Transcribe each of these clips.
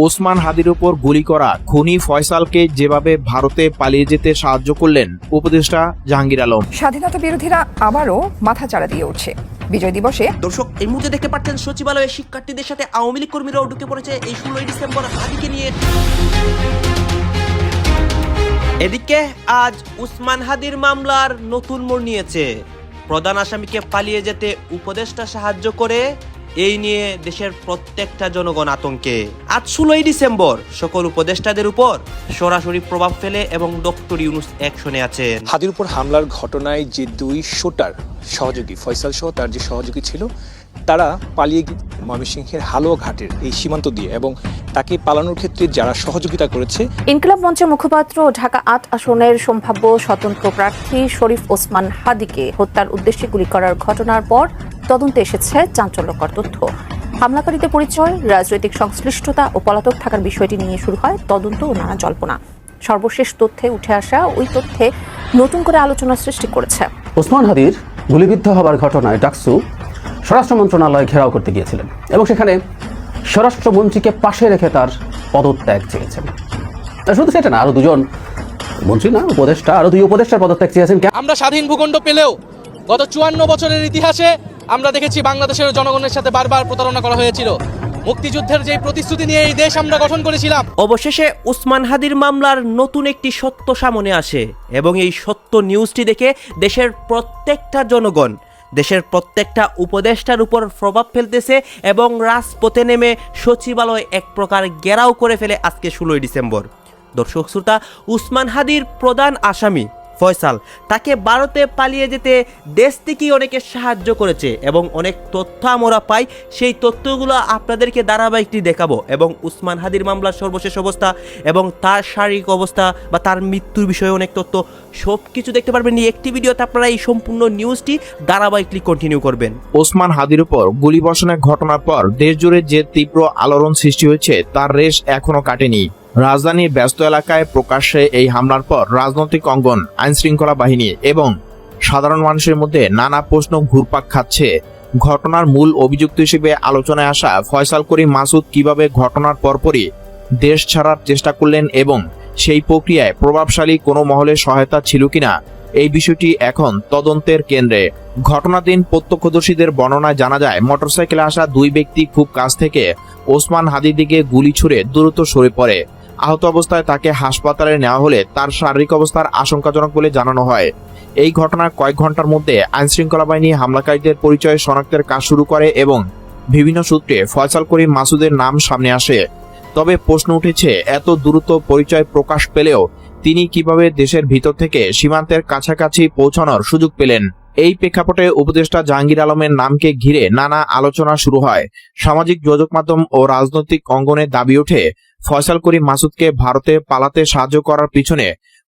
ওসমান হাদির উপর গুলি করা খুনি ফয়সালকে যেভাবে ভারতে পালিয়ে যেতে সাহায্য করলেন উপদেষ্টা জাহাঙ্গীর আলম। স্বাধীনতা বিরোধীরা আবারও মাথা চাড়া দিয়ে উঠছে। বিজয় দিবসে দর্শক এই মুহূর্তে দেখতে পাচ্ছেন সচিবালয়ে শিক্ষার্থীদের সাথে আওয়ামী লীগ কর্মীরাও ঢুকে পড়েছে এই ষোলোই ডিসেম্বর হাদিকে নিয়ে। এদিকে আজ উসমান হাদির মামলার নতুন মোড় নিয়েছে। প্রধান আসামিকে পালিয়ে যেতে উপদেষ্টা সাহায্য করে এই নিয়ে দেশের প্রত্যেকটা জনগণ আতঙ্কে। আজ ষোলোই ডিসেম্বর সকল উপদেষ্টাদের উপর সরাসরি প্রভাব ফেলে এবং ডক্টর ইউনুস অ্যাকশনে আছেন। হাদির উপর হামলার ঘটনায় যে দুই শুটার সহযোগী ফয়সাল সহ তার যে সহযোগী ছিল তারা পালিয়ে ময়মনসিংহের হালুয়া ঘাটের এই সীমান্ত দিয়ে এবং তাকে পালানোর ক্ষেত্রে যারা সহযোগিতা করেছে ইনকিলাব মঞ্চের মুখপাত্র ঢাকা আট আসনের সম্ভাব্য স্বতন্ত্র প্রার্থী শরীফ ওসমান হাদিকে হত্যার উদ্দেশ্যে গুলি করার ঘটনার পর তদন্তে এসেছে চাঞ্চল্যকর তথ্য। হামলাকারীদের পরিচয় রাজনৈতিক সংশ্লিষ্টতা ও পলাতক থাকার বিষয়টি নিয়ে শুরু হয় তদন্ত ও নানা জল্পনা। সর্বশেষ তথ্যে উঠে আসা ওই তথ্যে নতুন করে আলোচনা সৃষ্টি করেছে। ওসমান হাদির গুলিবিদ্ধ হবার ঘটনায় ডাকসু স্বরাষ্ট্র মন্ত্রণালয় ঘেরাও করতে গিয়েছিলেন এবং সেখানে স্বরাষ্ট্রমন্ত্রীকে পাশে রেখে তার পদত্যাগ চেয়েছেন। শুধু সেটা না আরও দুজন মন্ত্রী না উপদেষ্টা আরও দুই উপদেষ্টার পদত্যাগ চেয়েছেন। আমরা স্বাধীন ভূখণ্ড পেলেও গত চুয়ান্ন বছরের ইতিহাসে আমরা দেখেছি বাংলাদেশের জনগণের সাথে বারবার প্রতারণা করা হয়েছিল। মুক্তিযুদ্ধের যে প্রতিশ্রুতি নিয়ে এই দেশ আমরা গঠন করেছিলাম, অবশেষে উসমান হাদির মামলার নতুন একটি সত্য সামনে আসে এবং এই সত্য নিউজটি দেখে দেশের প্রত্যেকটা জনগণ, দেশের প্রত্যেকটা উপদেষ্টার উপর প্রভাব ফেলতেছে এবং রাজপথে নেমে সচিবালয় এক প্রকার ঘেরাও করে ফেলে আজকে ষোলোই ডিসেম্বর। দর্শক, শ্রোতা, উসমান হাদির প্রধান আসামি ফয়সাল, তাকে ভারতে পালিয়ে যেতে দেশ থেকেই অনেকে সাহায্য করেছে এবং অনেক তথ্য আমরা পাই। সেই তথ্যগুলো আপনাদেরকে ধারাবাহিকটি দেখাবো এবং উসমান হাদির মামলার সর্বশেষ অবস্থা এবং তার শারীরিক অবস্থা বা তার মৃত্যুর বিষয়ে অনেক তথ্য সব কিছু দেখতে পারবেন। এই একটি ভিডিওতে আপনারা এই সম্পূর্ণ নিউজটি ধারাবাহিকলি কন্টিনিউ করবেন। ওসমান হাদির উপর গুলি বর্ষণের ঘটনার পর দেশজুড়ে যে তীব্র আলোড়ন সৃষ্টি হয়েছে, তার রেশ এখনও কাটেনি। রাজধানীর ব্যস্ত এলাকায় প্রকাশ্যে এই হামলার পর রাজনৈতিক অঙ্গন আইন শৃঙ্খলা বাহিনী এবং সাধারণ মানুষের মধ্যে নানা প্রশ্ন ঘুরপাক খাচ্ছে। ঘটনার মূল অভিযুক্ত হিসেবে আলোচনায় আসা ফয়সাল করিম মাসুদ কীভাবে ঘটনার পরপরই দেশ ছাড়ার চেষ্টা করলেন এবং সেই প্রক্রিয়ায় প্রভাবশালী কোনো মহলের সহায়তা ছিল কিনা, এই বিষয়টি এখন তদন্তের কেন্দ্রে। ঘটনার দিন প্রত্যক্ষদর্শীদের বর্ণনায় জানা যায়, মোটরসাইকেলে আসা দুই ব্যক্তি খুব কাছ থেকে ওসমান হাদির দিকে গুলি ছুড়ে দ্রুত সরে পড়ে। আহত অবস্থায় তাকে হাসপাতালে নেওয়া হলে তার শারীরিক অবস্থার আশঙ্কাজনক বলে জানানো হয়। এই ঘটনার কয়েক ঘণ্টার মধ্যে আইনশৃঙ্খলা বাহিনী হামলাকারীদের পরিচয় শনাক্তের কাজ শুরু করে এবং বিভিন্ন সূত্রে ফয়সাল করিম মাসুদের নাম সামনে আসে। তবে প্রশ্ন উঠেছে, এত দ্রুত পরিচয় প্রকাশ পেলেও তিনি কীভাবে দেশের ভিতর থেকে সীমান্তের কাছাকাছি পৌঁছানোর সুযোগ পেলেন? এই প্রেক্ষাপটে উপদেষ্টা জাহাঙ্গীর আলমের নামকে ঘিরে নানা আলোচনা শুরু হয়। সামাজিক যোগাযোগ মাধ্যম ও রাজনৈতিক অঙ্গনে দাবি ওঠে, ফয়সাল করিম মাসুদকে ভারতে পালাতে সাহায্য করার পিছনে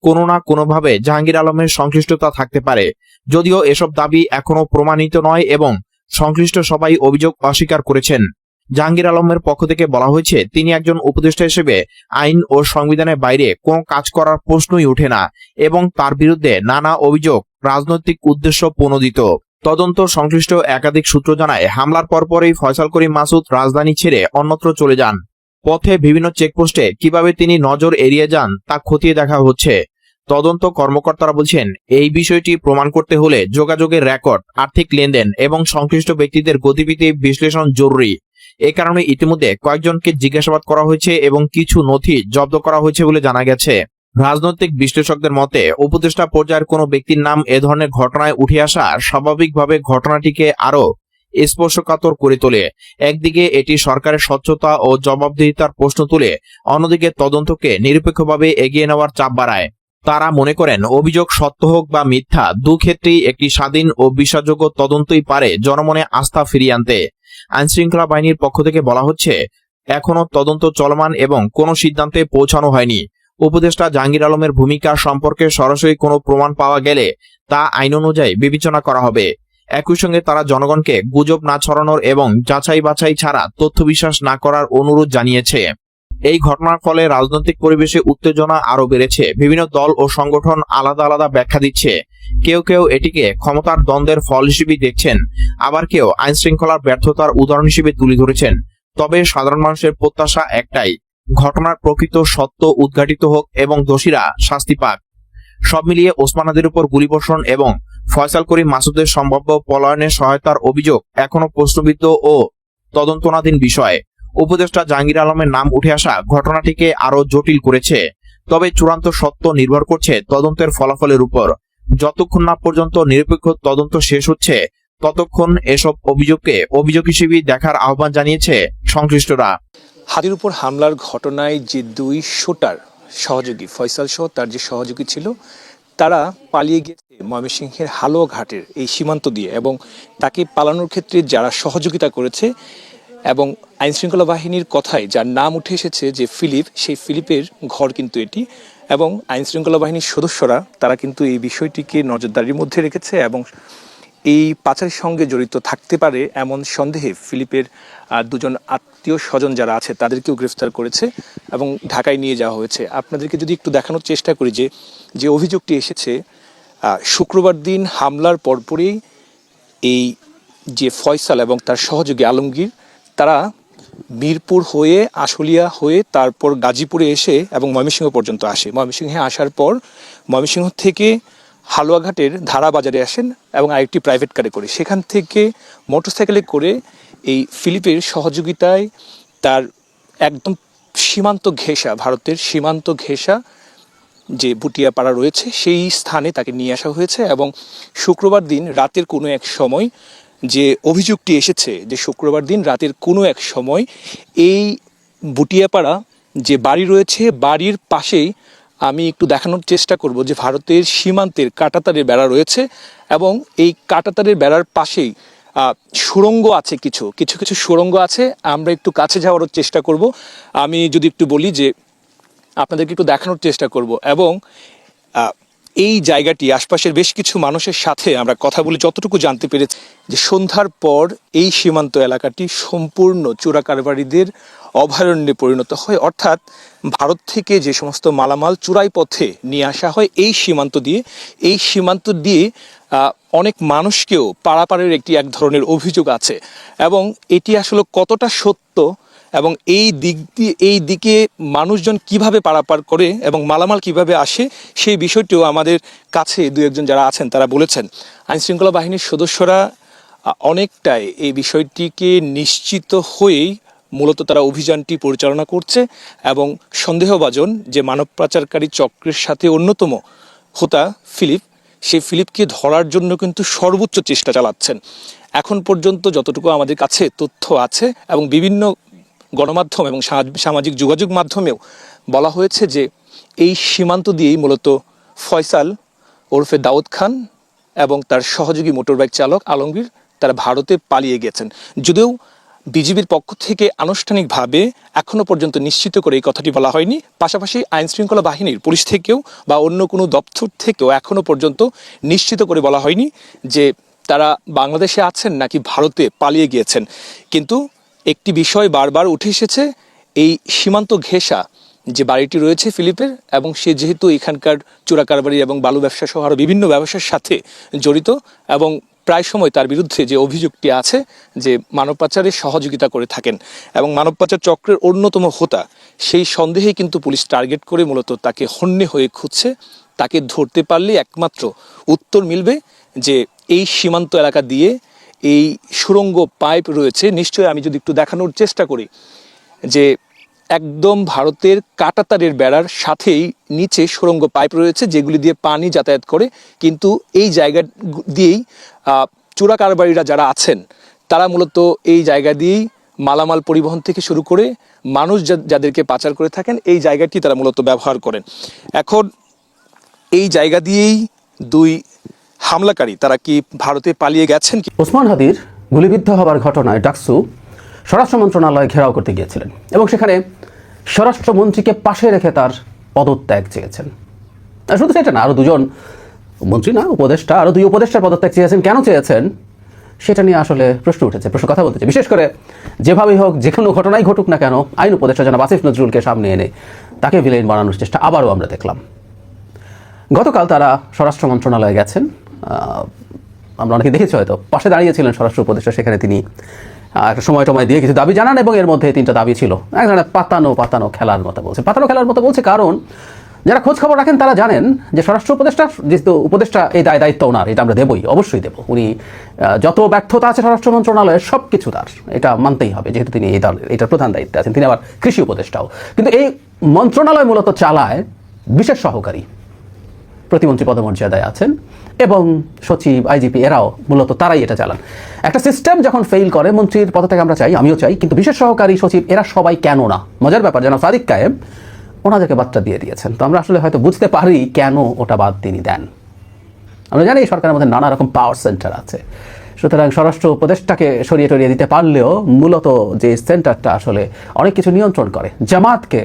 কোনো না কোনোভাবে জাহাঙ্গীর আলমের সংশ্লিষ্টতা থাকতে পারে। যদিও এসব দাবি এখনও প্রমাণিত নয় এবং সংশ্লিষ্ট সবাই অভিযোগ অস্বীকার করেছেন। জাহাঙ্গীর আলমের পক্ষ থেকে বলা হয়েছে, তিনি একজন উপদেষ্টা হিসেবে আইন ও সংবিধানের বাইরে কোনো কাজ করার প্রশ্নই ওঠে না এবং তার বিরুদ্ধে নানা অভিযোগ, রাজনৈতিক উদ্দেশ্য প্রণোদিত। তদন্ত সংশ্লিষ্ট একাধিক সূত্র জানায়, হামলার পরপরই ফয়সাল করিম মাসুদ রাজধানী ছেড়ে অন্যত্র চলে যান। পথে বিভিন্ন চেকপোস্টে কীভাবে তিনি নজর এড়িয়ে যান তা খতিয়ে দেখা হচ্ছে। তদন্ত কর্মকর্তারা বলছেন, এই বিষয়টি প্রমাণ করতে হলে যোগাযোগের রেকর্ড, আর্থিক লেনদেন এবং সংশ্লিষ্ট ব্যক্তিদের গতিবিধি বিশ্লেষণ জরুরি। এ কারণে ইতিমধ্যে কয়েকজনকে জিজ্ঞাসাবাদ করা হয়েছে এবং কিছু নথি জব্দ করা হয়েছে বলে জানা গেছে। রাজনৈতিক বিশ্লেষকদের মতে, উপদেষ্টা পর্যায়ের কোনো ব্যক্তির নাম এ ধরনের ঘটনায় উঠে আসা স্বাভাবিকভাবে ঘটনাটিকে আরও স্পর্শকাতর করে তোলে। একদিকে এটি সরকারের স্বচ্ছতা ও জবাবদিহিতার প্রশ্ন তুলে, অন্যদিকে তদন্তকে নিরপেক্ষভাবে এগিয়ে নেওয়ার চাপ বাড়ায়। তারা মনে করেন, অভিযোগ সত্য হোক বা মিথ্যা দু ক্ষেত্রেই একটি স্বাধীন ও বিশ্বাসযোগ্য তদন্তই পারে জনমনে আস্থা ফিরিয়ে আনতে। আইনশৃঙ্খলা বাহিনীর পক্ষ থেকে বলা হচ্ছে এখনও তদন্ত চলমান এবং কোনো সিদ্ধান্তে পৌঁছানো হয়নি। উপদেষ্টা জাহাঙ্গীর আলমের ভূমিকা সম্পর্কে সরাসরি কোনো প্রমাণ পাওয়া গেলে তা আইন অনুযায়ী বিবেচনা করা হবে। একই সঙ্গে তারা জনগণকে গুজব না ছড়ানোর এবং যাচাই বাছাই ছাড়া তথ্য বিশ্বাস না করার অনুরোধ জানিয়েছে। এই ঘটনার ফলে রাজনৈতিক পরিবেশে উত্তেজনা আরও বেড়েছে। বিভিন্ন দল ও সংগঠন আলাদা আলাদা ব্যাখ্যা দিচ্ছে। কেউ কেউ এটিকে ক্ষমতার দ্বন্দ্বের ফল হিসেবে দেখছেন, আবার কেউ আইন শৃঙ্খলার ব্যর্থতার উদাহরণ হিসেবে তুলে ধরেছেন। তবে সাধারণ মানুষের প্রত্যাশা একটাই, ঘটনার প্রকৃত সত্য উদ্ঘাটিত হোক এবং দোষীরা শাস্তি পাক। সব মিলিয়ে ওসমানাদের উপর গুলিবর্ষণ এবং ফয়সাল করিম মাসুদের সম্ভাব্য পলায়নের সহায়তার অভিযোগ এখনও প্রশ্নবিদ্ধ ও তদন্তনাধীন বিষয়। উপদেষ্টা জাহাঙ্গীর আলমের নাম উঠে আসা ঘটনাটিকে আরও জটিল করেছে, তবে চূড়ান্ত সত্য নির্ভর করছে তদন্তের ফলাফলের উপর। যতক্ষণ না পর্যন্ত নিরপেক্ষ তদন্ত শেষ হচ্ছে, ততক্ষণ এসব অভিযোগকে অভিযোগ হিসেবে দেখার আহ্বান জানিয়েছে সংশ্লিষ্টরা। হাতির উপর হামলার ঘটনায় যে দুই শুটার সহযোগী, ফয়সাল সহ তার যে সহযোগী ছিল, তারা পালিয়ে গিয়েছে ময়মনসিংহের হালুয়া ঘাটের এই সীমান্ত দিয়ে এবং তাকে পালানোর ক্ষেত্রে যারা সহযোগিতা করেছে এবং আইনশৃঙ্খলা বাহিনীর কথায় যার নাম উঠে এসেছে যে ফিলিপ, সেই ফিলিপের ঘর কিন্তু এটি। এবং আইনশৃঙ্খলা বাহিনীর সদস্যরা, তারা কিন্তু এই বিষয়টিকে নজরদারির মধ্যে রেখেছে এবং এই পাচারের সঙ্গে জড়িত থাকতে পারে এমন সন্দেহে ফিলিপের দুজন আত্মীয় স্বজন যারা আছে, তাদেরকেও গ্রেফতার করেছে এবং ঢাকায় নিয়ে যাওয়া হয়েছে। আপনাদেরকে যদি একটু দেখানোর চেষ্টা করি যে যে অভিযোগটি এসেছে শুক্রবার দিন হামলার পরপরই এই যে ফয়সাল এবং তার সহযোগী আলমগীর, তারা মিরপুর হয়ে, আশুলিয়া হয়ে, তারপর গাজীপুরে এসে এবং ময়মনসিংহ পর্যন্ত আসে। ময়মনসিংহে আসার পর ময়মনসিংহ থেকে হালুয়াঘাটের ধারা বাজারে আসেন এবং আরেকটি প্রাইভেট কারে করে। সেখান থেকে মোটরসাইকেলে করে এই ফিলিপের সহযোগিতায় তার একদম সীমান্ত ঘেঁষা, ভারতের সীমান্ত ঘেঁষা যে বুটিয়াপাড়া রয়েছে, সেই স্থানে তাকে নিয়ে আসা হয়েছে এবং শুক্রবার দিন রাতের কোনো এক সময় যে অভিযোগটি এসেছে যে শুক্রবার দিন রাতের কোনো এক সময় এই বুটিয়াপাড়া যে বাড়ি রয়েছে বাড়ির পাশেই আমি একটু দেখানোর চেষ্টা করব যে ভারতের সীমান্তের কাটাতারের বেড়া রয়েছে এবং এই কাটাতারের বেড়ার পাশেই আহ, সুড়ঙ্গ আছে কিছু কিছু কিছু সুড়ঙ্গ আছে। আমরা একটু কাছে যাওয়ারও চেষ্টা করব। আমি যদি একটু বলি যে আপনাদেরকে একটু দেখানোর চেষ্টা করব এবং এই জায়গাটি, আশপাশের বেশ কিছু মানুষের সাথে আমরা কথা বলে যতটুকু জানতে পেরেছি যে সন্ধ্যার পর এই সীমান্ত এলাকাটি সম্পূর্ণ চোরা কারবারিদের অভয়ারণ্যে পরিণত হয়। অর্থাৎ ভারত থেকে যে সমস্ত মালামাল চুরাই পথে নিয়ে আসা হয়, এই সীমান্ত দিয়ে। এই সীমান্ত দিয়ে অনেক মানুষকেও পারাপারের একটি এক ধরনের অভিযোগ আছে। এবং এটি আসলে কতটা সত্য এবং এই দিক দিয়ে, এই দিকে মানুষজন কীভাবে পারাপার করে এবং মালামাল কীভাবে আসে, সেই বিষয়টিও আমাদের কাছে দু একজন যারা আছেন তারা বলেছেন। আইনশৃঙ্খলা বাহিনীর সদস্যরা অনেকটাই এই বিষয়টিকে নিশ্চিত হয়েই মূলত তারা অভিযানটি পরিচালনা করছে এবং সন্দেহভাজন যে মানব পাচারকারী চক্রের সাথে অন্যতম হোতা ফিলিপ সেই ফিলিপকে ধরার জন্য কিন্তু সর্বোচ্চ চেষ্টা চালাচ্ছেন। এখন পর্যন্ত যতটুকু আমাদের কাছে তথ্য আছে এবং বিভিন্ন গণমাধ্যম এবং সামাজিক যোগাযোগ মাধ্যমেও বলা হয়েছে যে এই সীমান্ত দিয়েই মূলত ফয়সাল ওরফে দাউদ খান এবং তার সহযোগী মোটরবাইক চালক আলমগীর তারা ভারতে পালিয়ে গেছেন। যদিও বিজিবির পক্ষ থেকে আনুষ্ঠানিকভাবে এখনও পর্যন্ত নিশ্চিত করে এই কথাটি বলা হয়নি। পাশাপাশি আইন শৃঙ্খলা বাহিনীর পুলিশ থেকেও বা অন্য কোনো দপ্তর থেকেও এখনও পর্যন্ত নিশ্চিত করে বলা হয়নি যে তারা বাংলাদেশে আছেন নাকি ভারতে পালিয়ে গিয়েছেন। কিন্তু একটি বিষয় বারবার উঠে এসেছে, এই সীমান্ত ঘেঁষা যে বাড়িটি রয়েছে ফিলিপের এবং সে যেহেতু এখানকার চোরাকারবারি এবং বালু ব্যবসা সহ আরও বিভিন্ন ব্যবসার সাথে জড়িত এবং প্রায় সময় তার বিরুদ্ধে যে অভিযোগটি আছে যে মানব পাচারে সহযোগিতা করে থাকেন এবং মানব পাচার চক্রের অন্যতম হোতা, সেই সন্দেহে কিন্তু পুলিশ টার্গেট করে মূলত তাকে হন্যে হয়ে খুঁজছে। তাকে ধরতে পারলে একমাত্র উত্তর মিলবে যে এই সীমান্ত এলাকা দিয়ে এই সুড়ঙ্গ পাইপ রয়েছে, নিশ্চয়ই আমি যদি একটু দেখানোর চেষ্টা করি যে একদম ভারতের কাটাতারের বেড়ার সাথেই নিচে সুড়ঙ্গ পাইপ রয়েছে, যেগুলি দিয়ে পানি যাতায়াত করে। কিন্তু এই জায়গা দিয়েই চোরা কারবারিরা যারা আছেন, তারা মূলত এই জায়গা দিয়েই মালামাল পরিবহন থেকে শুরু করে মানুষ যাদেরকে পাচার করে থাকেন, এই জায়গাটি তারা মূলত ব্যবহার করেন। এখন এই জায়গা দিয়েই দুই হামলাকারী, তারা কি ভারতে পালিয়ে গেছেন কি? ওসমান হাদির গুলিবিদ্ধ হবার ঘটনায় ডাকসু স্বরাষ্ট্র মন্ত্রণালয় ঘেরাও করতে গিয়েছিলেন এবং সেখানে স্বরাষ্ট্রমন্ত্রীকে পাশে রেখে তার পদত্যাগ চেয়েছেন। শুধু সেটা না আরও দুজন মন্ত্রী না, উপদেষ্টা আরও দুই উপদেষ্টার পদত্যাগ চেয়েছেন, কেন চেয়েছেন সেটা নিয়ে আসলে প্রশ্ন উঠেছে, প্রশ্ন কথা বলতেছে। বিশেষ করে যেভাবেই হোক, যে কোনো ঘটনাই ঘটুক না কেন, আইন উপদেষ্টা যেন আসিফ নজরুলকে সামনে এনে তাকে ভিলেন বানানোর চেষ্টা আবারও আমরা দেখলাম। গতকাল তারা স্বরাষ্ট্র মন্ত্রণালয়ে গেছেন। আমরা অনেকে দেখেছি হয়তো। পাশে দাঁড়িয়েছিলেন স্বরাষ্ট্র উপদেষ্টা, সেখানে তিনি একটা সময় টময় দিয়ে কিছু দাবি জানান এবং এর মধ্যে তিনটা দাবি ছিল। এক ধরনের পাতানো পাতানো খেলার মতো বলছে। পাতানো খেলার মতো বলছে কারণ যারা খোঁজ খবর রাখেন তারা জানেন যে স্বরাষ্ট্র উপদেষ্টা, যেহেতু উপদেষ্টা এই দায় দায়িত্ব ওনার, এটা আমরা দেবই, অবশ্যই দেবো। উনি যত ব্যর্থতা আছে স্বরাষ্ট্র মন্ত্রণালয়ের সব কিছু তার। এটা মানতেই হবে, যেহেতু তিনি এই দল এটার প্রধান দায়িত্বে আছেন। তিনি আবার কৃষি উপদেষ্টাও। কিন্তু এই মন্ত্রণালয় মূলত চালায় বিশেষ সহকারী। প্রতিমন্ত্রী পদমর্যাদায় আছেন এবং সচিব, আইজিপি এরাও মূলত তারাই এটা চালান। একটা সিস্টেম যখন ফেইল করে, মন্ত্রীর পদত্যাগ আমরা চাই, আমিও চাই, কিন্তু বিশেষ সহকারী সচিব এরা সবাই কেন না? মজার ব্যাপার যেন সাদিক কায়েম ওনাদেরকে বার্তা দিয়ে দিয়েছেন। তো আমরা আসলে হয়তো বুঝতে পারি কেন ওটা বাদ তিনি দেন। আমরা জানি এই সরকারের মধ্যে নানা রকম পাওয়ার সেন্টার আছে। সুতরাং স্বরাষ্ট্র উপদেষ্টাকে সরিয়ে টরিয়ে দিতে পারলেও মূলত যে সেন্টারটা আসলে অনেক কিছু নিয়ন্ত্রণ করে, জামাতকে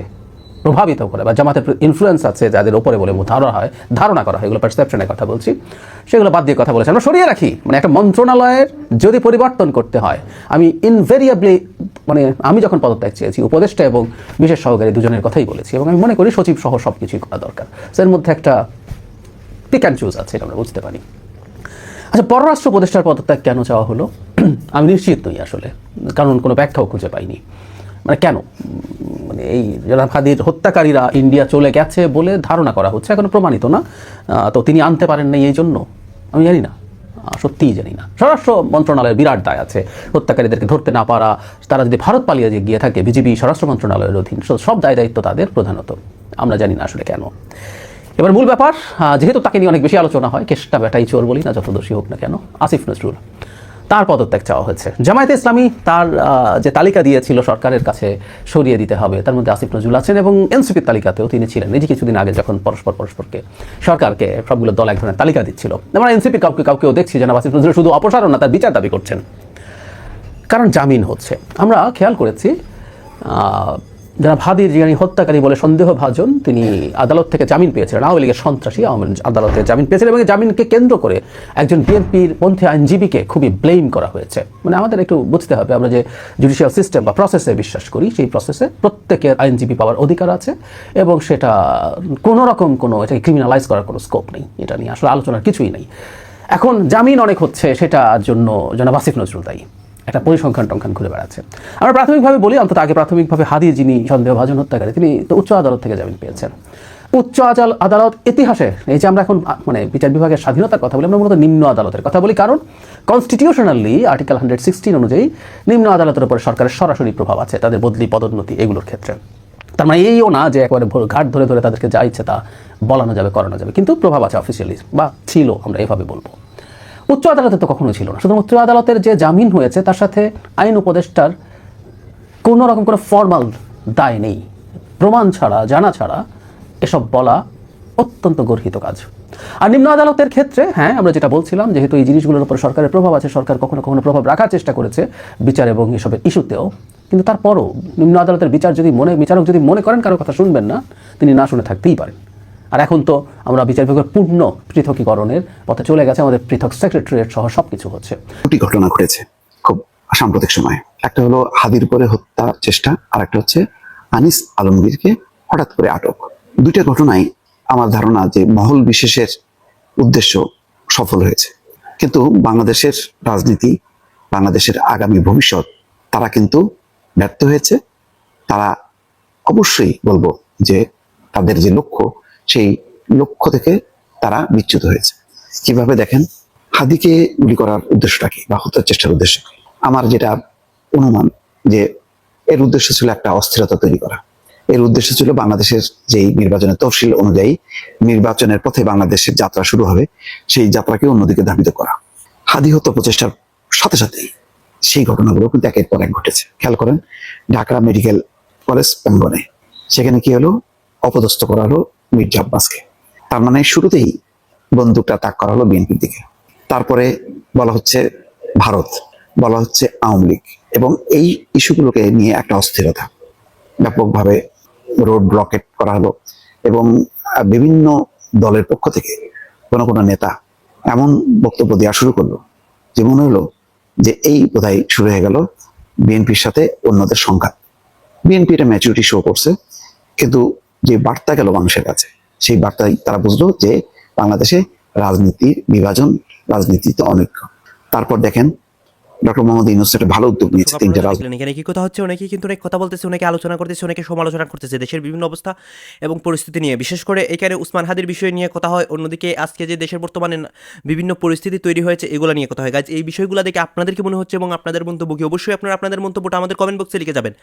প্রভাবিত করে বা জামাতের ইনফ্লুয়েন্স আছে যাদের উপরে বলে ধারণা হয়, ধারণা করা হয়, এগুলো পারসেপশনের কথা বলছি। সেগুলো বাদ দিয়ে কথা বলেছি। আমরা সরিয়ে রাখি। মানে একটা মন্ত্রণালয়ের যদি পরিবর্তন করতে হয়, আমি ইনভেরিয়াবলি মানে আমি যখন পদত্যাগ চেয়েছি, উপদেষ্টা এবং বিশেষ সহকারী দুজনের কথাই বলেছি এবং আমি মনে করি সচিব সহ সব কিছুই করা দরকার। এর মধ্যে একটা পিক অ্যান্ড চুজ আছে, এটা আমরা বুঝতে পারি। আচ্ছা পররাষ্ট্র উপদেষ্টার পদত্যাগ কেন চাওয়া হলো? আমি নিশ্চিত নই আসলে। কারণ কোনো ব্যাখ্যাও খুঁজে পাইনি। মানে কেন? মানে এই জনাব হাদির হত্যাকারীরা ইন্ডিয়া চলে গেছে বলে ধারণা করা হচ্ছে, এখনও প্রমাণিত না। তো তিনি আনতে পারেন নাই এই জন্য? আমি জানি না। সত্যিই জানি না। স্বরাষ্ট্র মন্ত্রণালয়ের বিরাট দায় আছে। হত্যাকারীদেরকে ধরতে না পারা, তারা যদি ভারত পালিয়ে গিয়ে থাকে বিজেপি স্বরাষ্ট্র মন্ত্রণালয়ের অধীন সব দায় দায়িত্ব তাদের প্রধানত। আমরা জানি না আসলে কেন। এবার মূল ব্যাপার যেহেতু তাকে নিয়ে অনেক বেশি আলোচনা হয়, কেষ্টা বেটাই চোর বলি না, যত দোষী হোক না কেন, আসিফ নজরুল। তার পদত্যাগ চাওয়া হয়েছে। জামায়াতে ইসলামী তার যে তালিকা দিয়েছিল সরকারের কাছে সরিয়ে দিতে হবে, তার মধ্যে আসিফ নজরুল আছেন এবং এনসিপির তালিকাতেও তিনি ছিলেন। এই যে কিছুদিন আগে যখন পরস্পর পরস্পরকে সরকারকে সবগুলো দল এক ধরনের তালিকা দিচ্ছিল। আমরা এনসিপি কাউকে কাউকেও দেখছি যেন আসিফ নজরুল শুধু অপসারণ না, তার বিচার দাবি করছেন। কারণ জামিন হচ্ছে। আমরা খেয়াল করেছি যারা ভাদির যিনি হত্যাকারী বলে সন্দেহভাজন, তিনি আদালত থেকে জামিন পেয়েছিলেন। আওয়ামী লীগের সন্ত্রাসী আওয়ামী আদালতে জামিন পেয়েছিলেন এবং জামিনকে কেন্দ্র করে একজন বিএনপির পন্থী আইনজীবীকে খুবই ব্লেম করা হয়েছে। মানে আমাদের একটু বুঝতে হবে, আমরা যে জুডিশিয়াল সিস্টেম বা প্রসেসে বিশ্বাস করি, সেই প্রসেসে প্রত্যেকের আইনজীবী পাওয়ার অধিকার আছে এবং সেটা কোনো রকম কোনো এটাকে ক্রিমিনালাইজ করার কোনো স্কোপ নেই। এটা নিয়ে আসলে আলোচনার কিছুই নেই। এখন জামিন অনেক হচ্ছে, সেটার জন্য জনাব আসিফ নজরুল দায়ী। একটা পরিসংখ্যান টংখ্যান ঘুরে বেড়াচ্ছে। আমরা প্রাথমিকভাবে বলি, অন্তত আগে প্রাথমিকভাবে হাদি যিনি সন্দেহভাজন হত্যাকারী, তিনি তো উচ্চ আদালত থেকে জামিন পেয়েছেন। উচ্চ আদাল- আদালত ইতিহাসে, এই যে আমরা এখন মানে বিচার বিভাগের স্বাধীনতার কথা বলি, আমরা মূলত নিম্ন আদালতের কথা বলি। কারণ কনস্টিটিউশনালি আর্টিকেল হান্ড্রেড সিক্সটিন অনুযায়ী নিম্ন আদালতের উপর সরকারের সরাসরি প্রভাব আছে, তাদের বদলি, পদোন্নতি এগুলোর ক্ষেত্রে। তার মানে এইও না যে একবারে ঘাট ধরে ধরে তাদেরকে যা ইচ্ছে তা বলানো যাবে, করানো যাবে, কিন্তু প্রভাব আছে অফিসিয়ালি বা ছিল, আমরা এভাবে বলব। উচ্চ আদালতে তো কখনো ছিল না। শুধু উচ্চ আদালতের যে জামিন হয়েছে, তার সাথে আইন উপদেষ্টার কোনো রকম কোনো ফর্মাল দায় নেই। প্রমাণ ছাড়া, জানা ছাড়া এসব বলা অত্যন্ত গর্হিত কাজ। আর নিম্ন আদালতের ক্ষেত্রে হ্যাঁ আমরা যেটা বলছিলাম, যেহেতু এই জিনিসগুলোর উপর সরকারের প্রভাব আছে, সরকার কখনো কখনো প্রভাব রাখার চেষ্টা করেছে বিচার এবং এসবের ইস্যুতেও। কিন্তু তারপরও নিম্ন আদালতের বিচার যদি মনে, বিচারক যদি মনে করেন কারও কথা শুনবেন না, তিনি না শুনে থাকতেই পারেন। আর এখন তো আমরা বিচার বিভাগের পূর্ণ পৃথকীকরণের পথে চলে গেছে, আমাদের পৃথক সেক্রেটারিয়েট সহ সব কিছু হচ্ছে। দুটি ঘটনা ঘটেছে খুব সাম্প্রতিক সময়ে। একটা হলো হাদির পরে হত্যা চেষ্টা আর একটা হচ্ছে আনিস আলমগীরকে হঠাৎ করে আটক। দুইটা ঘটনাই আমার ধারণা যে মহল বিশেষের উদ্দেশ্য সফল হয়েছে। কিন্তু বাংলাদেশের রাজনীতি, বাংলাদেশের আগামী ভবিষ্যৎ, তারা কিন্তু ব্যর্থ হয়েছে। তারা অবশ্যই বলব যে তাদের যে লক্ষ্য সেই লক্ষ্য থেকে তারা বিচ্যুত হয়েছে। কীভাবে দেখেন? হাদিকে গুলি করার উদ্দেশ্যটা কি বা হত্যার চেষ্টার উদ্দেশ্য আমার যেটা অনুমান যে এর উদ্দেশ্য ছিল একটা অস্থিরতা তৈরি করা। এর উদ্দেশ্য ছিল বাংলাদেশের যেই নির্বাচনের তফসিল অনুযায়ী নির্বাচনের পথে বাংলাদেশের যাত্রা শুরু হবে, সেই যাত্রাকে অন্যদিকে ধাবিত করা। হাদি হত্যা প্রচেষ্টার সাথে সাথেই সেই ঘটনাগুলো কিন্তু একের পর এক ঘটেছে। খেয়াল করেন, ঢাকা মেডিকেল কলেজ প্রাঙ্গনে সেখানে কি হলো? অপদস্থ করা হলো মির্জা আব্বাসকে। তার মানে শুরুতেই বন্দুকটা তাক করা হলো বিএনপির দিকে। তারপরে বলা হচ্ছে ভারত, বলা হচ্ছে আওয়ামী লীগ এবং এই ইস্যুগুলোকে নিয়ে একটা অস্থিরতা। ব্যাপকভাবে রোড ব্লকেট করা হলো এবং বিভিন্ন দলের পক্ষ থেকে কোনো কোনো নেতা এমন বক্তব্য দেওয়া শুরু করল যে মনে হলো যে এই বোধহয় শুরু হয়ে গেল বিএনপির সাথে অন্যদের সংঘাত। বিএনপি এটা ম্যাচুরিটি শো করছে, কিন্তু যে বার্তা গেল মানুষের কাছে, সেই বার্তায় তারা বুঝলো যে বাংলাদেশে রাজনীতির বিভাজন, রাজনীতিতে অনৈক্য। তারপর দেখেন ডক্টর মোহাম্মদ ইউনুস একটা ভালো উদ্যোগ নিয়েছে তিনটা আপনারা এখানে কি কথা হচ্ছে অনেকেই কিন্তু অনেক কথা বলতেছে অনেকে আলোচনা করতেছে অনেকে সমালোচনা করতেছে দেশের বিভিন্ন অবস্থা এবং পরিস্থিতি নিয়ে। বিশেষ করে এখানে উসমান হাদির বিষয় নিয়ে কথা হয় অন্যদিকে আজকে যে দেশের বর্তমানে বিভিন্ন পরিস্থিতি তৈরি হয়েছে এগুলো নিয়ে কথা হয়। গাছ এই বিষয়গুলো দেখে আপনাদের কি মনে হচ্ছে এবং আপনাদের মন্তব্য কি? অবশ্যই আপনারা আপনাদের মন্তব্যটা আমাদের কমেন্ট বক্সে লিখে যাবেন।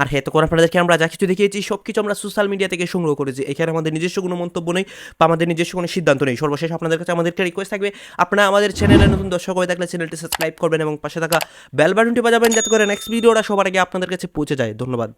আর হ্যাঁ তখন আপনাদেরকে আমরা যা কিছু দেখিয়েছি সব কিছু আমরা সোশ্যাল মিডিয়া থেকে সংগ্রহ করেছি। এখানে আমাদের নিজস্ব কোনো মন্তব্য নেই বা আমাদের নিজস্ব কোনো সিদ্ধান্ত নেই। সর্বশেষ আপনাদের কাছে আমাদের একটা রিকোয়েস্ট থাকবে। আপনারা আমাদের চ্যানেলে নতুন দর্শক হয়ে থাকলে চ্যানেলটি সাবস্ক্রাইব করবেন এবং পাশে থাকা বেল বাটনটি বাজাবেন যাতে করে নেক্সট ভিডিওটা সবার আগে আপনাদের কাছে পৌঁছে যায়। ধন্যবাদ।